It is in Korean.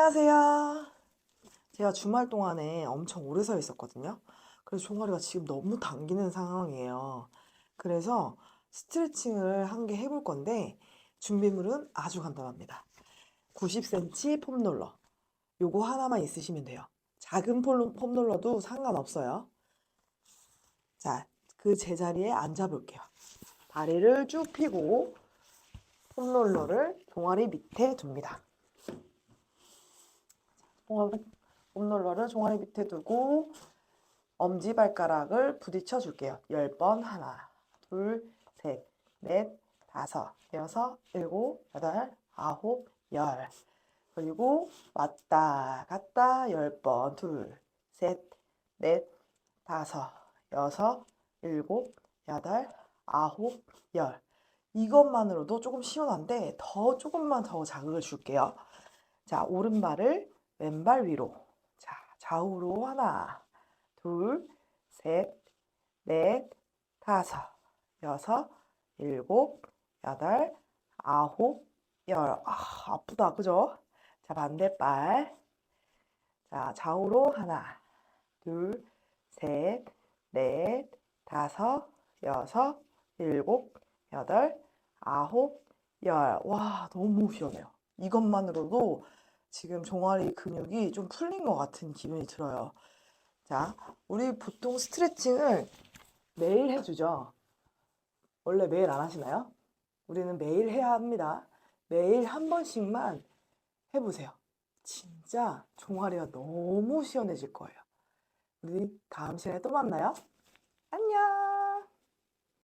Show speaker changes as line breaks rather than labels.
안녕하세요. 제가 주말 동안에 엄청 오래 서 있었거든요. 그래서 종아리가 지금 너무 당기는 상황이에요. 그래서 스트레칭을 한 개 해볼 건데 준비물은 아주 간단합니다. 90cm 폼롤러. 요거 하나만 있으시면 돼요. 작은 폼- 폼롤러도 상관없어요. 자, 그 제자리에 앉아 볼게요. 다리를 쭉 펴고 폼롤러를 종아리 밑에 둡니다. 폼롤러를 종아리 밑에 두고 엄지발가락을 부딪혀 줄게요. 10번 하나, 둘, 셋, 넷, 다섯, 여섯, 일곱, 여덟, 아홉, 열. 그리고 왔다 갔다 10번, 둘, 셋, 넷, 다섯, 여섯, 일곱, 여덟, 아홉, 열. 이것만으로도 조금 시원한데 더 조금만 더 자극을 줄게요. 자, 오른발을 왼발 위로. 자, 좌우로 하나, 둘, 셋, 넷, 다섯, 여섯, 일곱, 여덟, 아홉, 열. 아, 아프다, 그죠? 자, 반대발. 자, 좌우로 하나, 둘, 셋, 넷, 다섯, 여섯, 일곱, 여덟, 아홉, 열. 와, 너무 시원해요. 이것만으로도 지금 종아리 근육이 좀 풀린 것 같은 기분이 들어요. 자, 우리 보통 스트레칭을 매일 해주죠. 원래 매일 안 하시나요? 우리는 매일 해야 합니다. 매일 한 번씩만 해보세요. 진짜 종아리가 너무 시원해질 거예요. 우리 다음 시간에 또 만나요. 안녕!